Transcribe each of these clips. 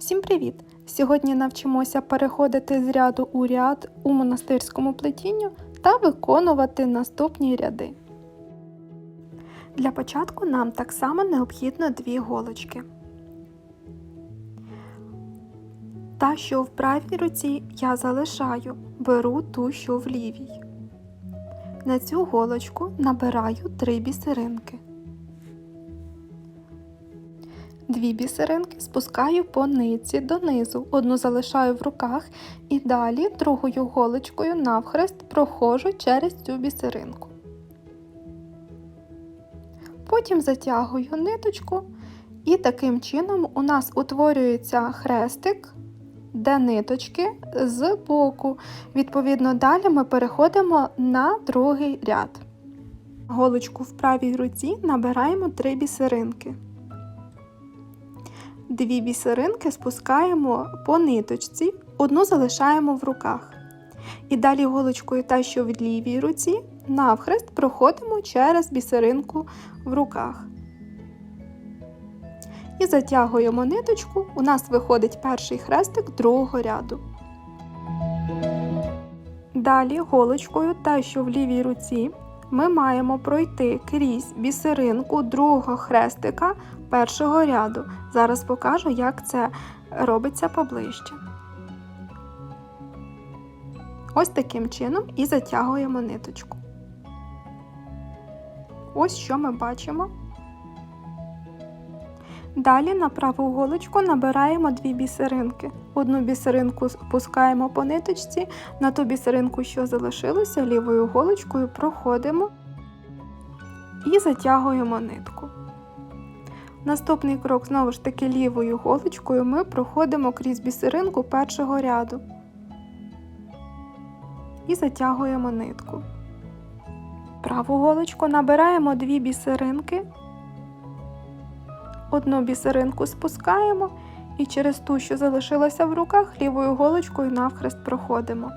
Всім привіт! Сьогодні навчимося переходити з ряду у ряд у монастирському плетінню та виконувати наступні ряди. Для початку нам так само необхідно дві голочки. Та, що в правій руці я залишаю, беру ту, що в лівій. На цю голочку набираю три бісеринки. Дві бісеринки спускаю по ниці донизу, одну залишаю в руках і далі другою голочкою навхрест проходжу через цю бісеринку. Потім затягую ниточку, і таким чином у нас утворюється хрестик, де ниточки з боку. Відповідно, далі ми переходимо на другий ряд. Голочку в правій руці набираємо три бісеринки. Дві бісеринки спускаємо по ниточці, одну залишаємо в руках. І далі голочкою та, що в лівій руці, навхрест проходимо через бісеринку в руках. І затягуємо ниточку, у нас виходить перший хрестик другого ряду. Далі голочкою та, що в лівій руці, ми маємо пройти крізь бісеринку другого хрестика першого ряду. Зараз покажу, як це робиться поближче. Ось таким чином і затягуємо ниточку. Ось що ми бачимо. Далі на праву голочку набираємо дві бісеринки. Одну бісеринку спускаємо по ниточці, на ту бісеринку, що залишилася, лівою голочкою проходимо і затягуємо нитку. Наступний крок, знову ж таки, лівою голочкою ми проходимо крізь бісеринку першого ряду і затягуємо нитку. Праву голочку набираємо дві бісеринки, одну бісеринку спускаємо і через ту, що залишилася в руках, лівою голочкою навхрест проходимо.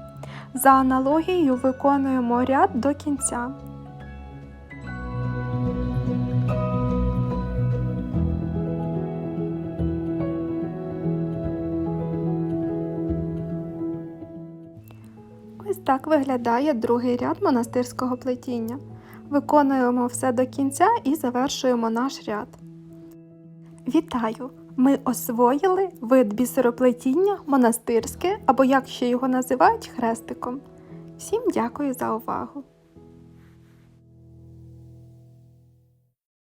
За аналогією виконуємо ряд до кінця. Ось так виглядає другий ряд монастирського плетіння. Виконуємо все до кінця і завершуємо наш ряд. Вітаю! Ми освоїли вид бісероплетіння монастирське або як ще його називають хрестиком. Всім дякую за увагу!